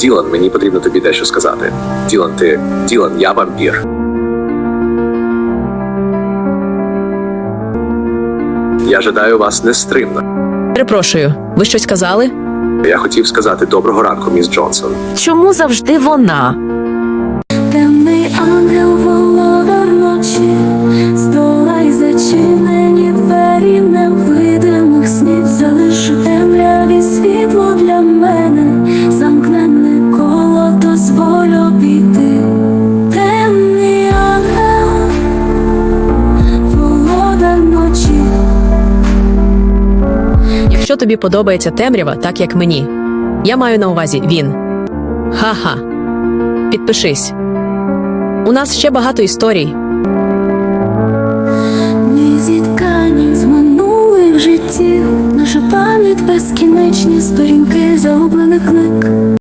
Ділан, мені потрібно тобі дещо сказати. Ділан, ти. Ділан, я вампір. Я жадаю вас нестримно. Перепрошую, ви щось казали? Я хотів сказати доброго ранку, міс Джонсон. Чому завжди вона? Темний ангел Якщо тобі подобається темрява, так як мені. Я маю на увазі він. Ха-ха. Підпишись. У нас ще багато історій. Ми зіткані з минулих життів, наша пам'ять безкінечні сторінки загублених книг.